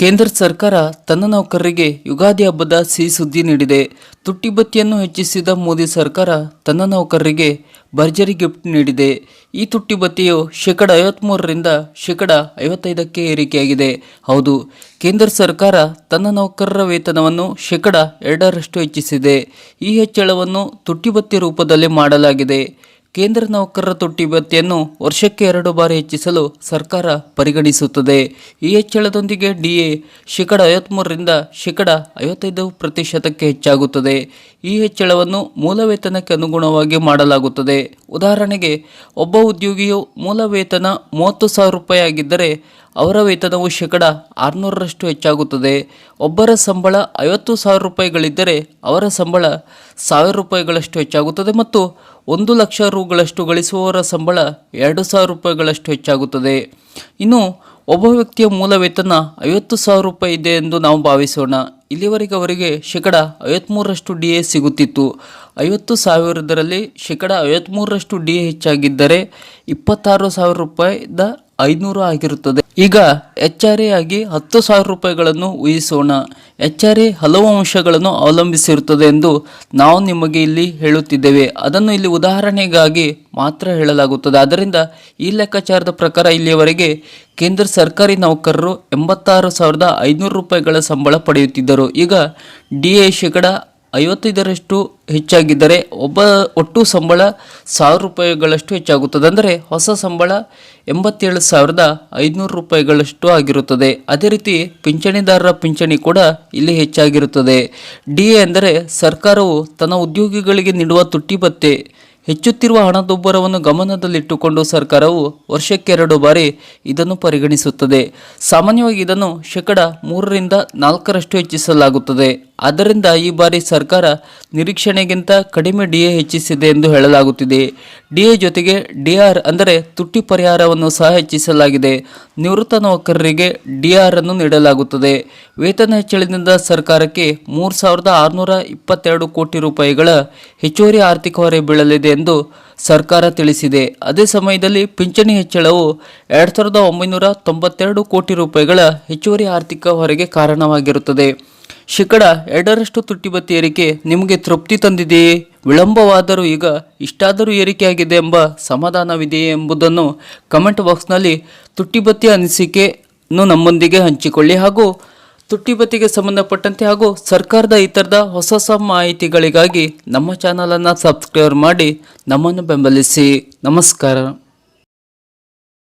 ಕೇಂದ್ರ ಸರ್ಕಾರ ತನ್ನ ನೌಕರರಿಗೆ ಯುಗಾದಿ ಹಬ್ಬದ ಸಿಹಿ ಸುದ್ದಿ ನೀಡಿದೆ. ತುಟ್ಟಿಬತ್ತಿಯನ್ನು ಹೆಚ್ಚಿಸಿದ ಮೋದಿ ಸರ್ಕಾರ ತನ್ನ ನೌಕರರಿಗೆ ಭರ್ಜರಿ ಗಿಫ್ಟ್ ನೀಡಿದೆ. ಈ ತುಟ್ಟಿಬತ್ತಿಯು ಶೇಕಡ ಐವತ್ಮೂರರಿಂದ ಶೇಕಡ ಐವತ್ತೈದಕ್ಕೆ ಏರಿಕೆಯಾಗಿದೆ. ಹೌದು, ಕೇಂದ್ರ ಸರ್ಕಾರ ತನ್ನ ನೌಕರರ ವೇತನವನ್ನು ಶೇಕಡ ಎರಡರಷ್ಟು ಹೆಚ್ಚಿಸಿದೆ. ಈ ಹೆಚ್ಚಳವನ್ನು ತುಟ್ಟಿಬತ್ತಿ ರೂಪದಲ್ಲಿ ಮಾಡಲಾಗಿದೆ. ಕೇಂದ್ರ ನೌಕರರ ತುಟ್ಟಿ ಭತ್ಯೆಯನ್ನು ವರ್ಷಕ್ಕೆ ಎರಡು ಬಾರಿ ಹೆಚ್ಚಿಸಲು ಸರ್ಕಾರ ಪರಿಗಣಿಸುತ್ತದೆ. ಈ ಹೆಚ್ಚಳದೊಂದಿಗೆ ಡಿಎ ಶೇಕಡ ಐವತ್ತ್ಮೂರರಿಂದ ಶೇಕಡ ಐವತ್ತೈದು ಪ್ರತಿಶತಕ್ಕೆ ಹೆಚ್ಚಾಗುತ್ತದೆ. ಈ ಹೆಚ್ಚಳವನ್ನು ಮೂಲ ವೇತನಕ್ಕೆ ಅನುಗುಣವಾಗಿ ಮಾಡಲಾಗುತ್ತದೆ. ಉದಾಹರಣೆಗೆ, ಒಬ್ಬ ಉದ್ಯೋಗಿಯು ಮೂಲ ವೇತನ ಮೂವತ್ತು ಸಾವಿರ ರೂಪಾಯಿ ಆಗಿದ್ದರೆ ಅವರ ವೇತನವು ಶೇಕಡ ಆರುನೂರರಷ್ಟು ಹೆಚ್ಚಾಗುತ್ತದೆ. ಒಬ್ಬರ ಸಂಬಳ ಐವತ್ತು ಸಾವಿರ ರೂಪಾಯಿಗಳಿದ್ದರೆ ಅವರ ಸಂಬಳ ಸಾವಿರ ರೂಪಾಯಿಗಳಷ್ಟು ಹೆಚ್ಚಾಗುತ್ತದೆ ಮತ್ತು ಒಂದು ಲಕ್ಷ ರುಗಳಷ್ಟು ಗಳಿಸುವವರ ಸಂಬಳ ಎರಡು ಸಾವಿರ ರೂಪಾಯಿಗಳಷ್ಟು ಹೆಚ್ಚಾಗುತ್ತದೆ. ಇನ್ನು, ಒಬ್ಬ ವ್ಯಕ್ತಿಯ ಮೂಲ ವೇತನ ಐವತ್ತು ಸಾವಿರ ರೂಪಾಯಿ ಇದೆ ಎಂದು ನಾವು ಭಾವಿಸೋಣ. ಇಲ್ಲಿವರೆಗೆ ಅವರಿಗೆ ಶೇಕಡ ಐವತ್ತ್ಮೂರರಷ್ಟು ಡಿ ಎ ಸಿಗುತ್ತಿತ್ತು. ಐವತ್ತು ಸಾವಿರದರಲ್ಲಿ ಶೇಕಡ ಐವತ್ತ್ಮೂರರಷ್ಟು ಡಿ ಎ ಹೆಚ್ಚಾಗಿದ್ದರೆ ಇಪ್ಪತ್ತಾರು ಸಾವಿರ ರೂಪಾಯಿದ ಐನೂರು ಆಗಿರುತ್ತದೆ. ಈಗ ಎಚ್ ಆರ್ ಎ ಆಗಿ ಹತ್ತು ಸಾವಿರ ರೂಪಾಯಿಗಳನ್ನು ಊಹಿಸೋಣ ಎಚ್ ಆರ್ ಎ ಹಲವು ಅಂಶಗಳನ್ನು ಅವಲಂಬಿಸಿರುತ್ತದೆ ಎಂದು ನಾವು ನಿಮಗೆ ಇಲ್ಲಿ ಹೇಳುತ್ತಿದ್ದೇವೆ. ಅದನ್ನು ಇಲ್ಲಿ ಉದಾಹರಣೆಗಾಗಿ ಮಾತ್ರ ಹೇಳಲಾಗುತ್ತದೆ. ಆದ್ದರಿಂದ ಈ ಲೆಕ್ಕಾಚಾರದ ಪ್ರಕಾರ ಇಲ್ಲಿಯವರೆಗೆ ಕೇಂದ್ರ ಸರ್ಕಾರಿ ನೌಕರರು ಎಂಬತ್ತಾರು ಸಾವಿರದ ಐನೂರು ರೂಪಾಯಿಗಳ ಸಂಬಳ ಪಡೆಯುತ್ತಿದ್ದರು. ಈಗ ಡಿ ಎ ಶೇಕಡ ಐವತ್ತೈದರಷ್ಟು ಹೆಚ್ಚಾಗಿದ್ದರೆ ಒಬ್ಬ ಒಟ್ಟು ಸಂಬಳ ಸಾವಿರ ರೂಪಾಯಿಗಳಷ್ಟು ಹೆಚ್ಚಾಗುತ್ತದೆ. ಅಂದರೆ ಹೊಸ ಸಂಬಳ ಎಂಬತ್ತೇಳು ಸಾವಿರದ ಐದುನೂರು ರೂಪಾಯಿಗಳಷ್ಟು ಆಗಿರುತ್ತದೆ. ಅದೇ ರೀತಿ ಪಿಂಚಣಿದಾರರ ಪಿಂಚಣಿ ಕೂಡ ಇಲ್ಲಿ ಹೆಚ್ಚಾಗಿರುತ್ತದೆ. ಡಿ ಎ ಅಂದರೆ ಸರ್ಕಾರವು ತನ್ನ ಉದ್ಯೋಗಿಗಳಿಗೆ ನೀಡುವ ತುಟ್ಟಿ ಭತ್ತೆ, ಹೆಚ್ಚುತ್ತಿರುವ ಹಣದುಬ್ಬರವನ್ನು ಗಮನದಲ್ಲಿಟ್ಟುಕೊಂಡು ಸರ್ಕಾರವು ವರ್ಷಕ್ಕೆ ಎರಡು ಬಾರಿ ಇದನ್ನು ಪರಿಗಣಿಸುತ್ತದೆ. ಸಾಮಾನ್ಯವಾಗಿ ಇದನ್ನು ಶೇಕಡ ಮೂರರಿಂದ ನಾಲ್ಕರಷ್ಟು ಹೆಚ್ಚಿಸಲಾಗುತ್ತದೆ. ಆದ್ದರಿಂದ ಈ ಬಾರಿ ಸರ್ಕಾರ ನಿರೀಕ್ಷಣೆಗಿಂತ ಕಡಿಮೆ ಡಿಎ ಹೆಚ್ಚಿಸಿದೆ ಎಂದು ಹೇಳಲಾಗುತ್ತಿದೆ. ಡಿಎ ಜೊತೆಗೆ ಡಿಆರ್ ಅಂದರೆ ತುಟ್ಟಿ ಪರಿಹಾರವನ್ನು ಸಹ ಹೆಚ್ಚಿಸಲಾಗಿದೆ. ನಿವೃತ್ತ ನೌಕರರಿಗೆ ಡಿಆರ್ ಅನ್ನು ನೀಡಲಾಗುತ್ತದೆ. ವೇತನ ಹೆಚ್ಚಳದಿಂದ ಸರ್ಕಾರಕ್ಕೆ ಮೂರು ಸಾವಿರದ ಆರುನೂರ ಇಪ್ಪತ್ತೆರಡು ಕೋಟಿ ರೂಪಾಯಿಗಳ ಹೆಚ್ಚುವರಿ ಆರ್ಥಿಕ ಹೊರೆ ಬೀಳಲಿದೆ ಎಂದು ಸರ್ಕಾರ ತಿಳಿಸಿದೆ. ಅದೇ ಸಮಯದಲ್ಲಿ ಪಿಂಚಣಿ ಹೆಚ್ಚಳವು ಎರಡು ಸಾವಿರದ ಒಂಬೈನೂರ ತೊಂಬತ್ತೆರಡು ಕೋಟಿ ರೂಪಾಯಿಗಳ ಹೆಚ್ಚುವರಿ ಆರ್ಥಿಕ ಹೊರೆಗೆ ಕಾರಣವಾಗಿರುತ್ತದೆ. ಶೇಕಡ ಎರಡರಷ್ಟು ತುಟ್ಟಿ ಭತ್ಯೆ ಏರಿಕೆ ನಿಮಗೆ ತೃಪ್ತಿ ತಂದಿದೆಯೇ ವಿಳಂಬವಾದರೂ ಈಗ ಇಷ್ಟಾದರೂ ಏರಿಕೆಯಾಗಿದೆ ಎಂಬ ಸಮಾಧಾನವಿದೆಯೇ ಎಂಬುದನ್ನು ಕಮೆಂಟ್ ಬಾಕ್ಸ್ನಲ್ಲಿ ತುಟ್ಟಿ ಬತ್ತಿ ಅನಿಸಿಕೆಯನ್ನು ನಮ್ಮೊಂದಿಗೆ ಹಂಚಿಕೊಳ್ಳಿ ಹಾಗೂ ತುಟ್ಟಿ ಭತ್ಯೆಗೆ ಸಂಬಂಧಪಟ್ಟಂತೆ ಹಾಗೂ ಸರ್ಕಾರದ ಇತರದ ಹೊಸ ಹೊಸ ಮಾಹಿತಿಗಳಿಗಾಗಿ ನಮ್ಮ ಚಾನಲನ್ನು ಸಬ್ಸ್ಕ್ರೈಬ್ ಮಾಡಿ ನಮ್ಮನ್ನು ಬೆಂಬಲಿಸಿ. ನಮಸ್ಕಾರ.